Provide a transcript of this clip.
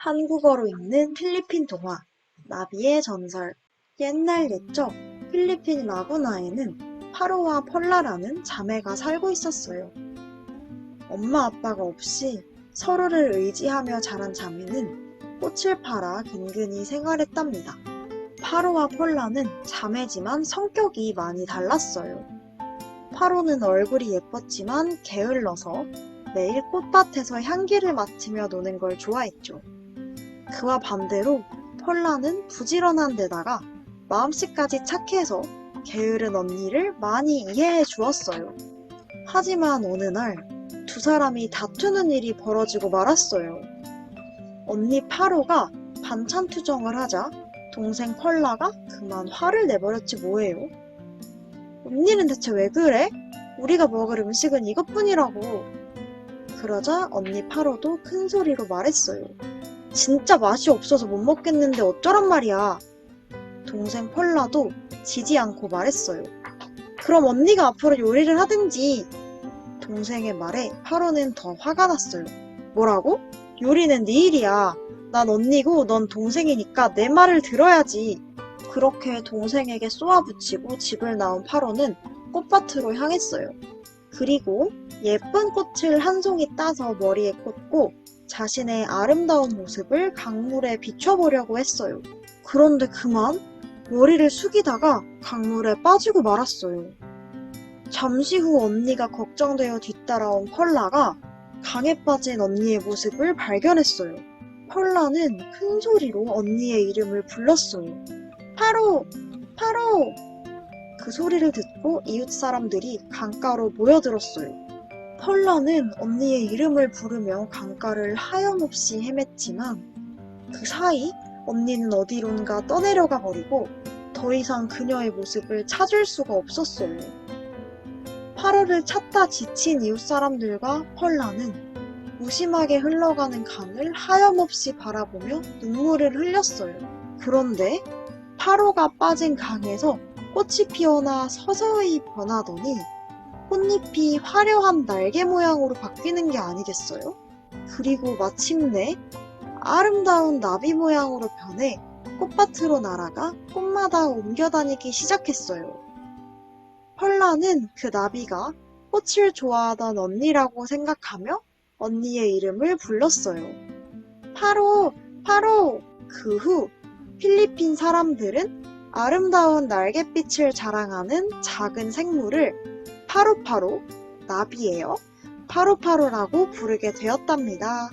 한국어로 읽는 필리핀 동화 나비의 전설 옛날 옛적 필리핀 라구나에는 파로와 펄라라는 자매가 살고 있었어요. 엄마 아빠가 없이 서로를 의지하며 자란 자매는 꽃을 팔아 근근히 생활했답니다. 파로와 펄라는 자매지만 성격이 많이 달랐어요. 파로는 얼굴이 예뻤지만 게을러서 매일 꽃밭에서 향기를 맡으며 노는 걸 좋아했죠. 그와 반대로 펄라는 부지런한 데다가 마음씨까지 착해서 게으른 언니를 많이 이해해 주었어요. 하지만 어느 날 두 사람이 다투는 일이 벌어지고 말았어요. 언니 파로가 반찬 투정을 하자 동생 펄라가 그만 화를 내버렸지 뭐예요. 언니는 대체 왜 그래? 우리가 먹을 음식은 이것뿐이라고. 그러자 언니 파로도 큰 소리로 말했어요. 진짜 맛이 없어서 못 먹겠는데 어쩌란 말이야. 동생 펄라도 지지 않고 말했어요. 그럼 언니가 앞으로 요리를 하든지. 동생의 말에 파로는 더 화가 났어요. 뭐라고? 요리는 네 일이야. 난 언니고 넌 동생이니까 내 말을 들어야지. 그렇게 동생에게 쏘아붙이고 집을 나온 파로는 꽃밭으로 향했어요. 그리고 예쁜 꽃을 한 송이 따서 머리에 꽂고 자신의 아름다운 모습을 강물에 비춰보려고 했어요. 그런데 그만 머리를 숙이다가 강물에 빠지고 말았어요. 잠시 후 언니가 걱정되어 뒤따라온 펄라가 강에 빠진 언니의 모습을 발견했어요. 펄라는 큰 소리로 언니의 이름을 불렀어요. 파로! 파로! 그 소리를 듣고 이웃 사람들이 강가로 모여들었어요. 펄라는 언니의 이름을 부르며 강가를 하염없이 헤맸지만 그 사이 언니는 어디론가 떠내려가 버리고 더 이상 그녀의 모습을 찾을 수가 없었어요. 파로를 찾다 지친 이웃 사람들과 펄라는 무심하게 흘러가는 강을 하염없이 바라보며 눈물을 흘렸어요. 그런데 파로가 빠진 강에서 꽃이 피어나 서서히 변하더니 꽃잎이 화려한 날개 모양으로 바뀌는 게 아니겠어요? 그리고 마침내 아름다운 나비 모양으로 변해 꽃밭으로 날아가 꽃마다 옮겨 다니기 시작했어요. 펄라는 그 나비가 꽃을 좋아하던 언니라고 생각하며 언니의 이름을 불렀어요. 파로, 파로! 그 후 필리핀 사람들은 아름다운 날갯빛을 자랑하는 작은 생물을 파로파로, 나비예요. 파로파로라고 부르게 되었답니다.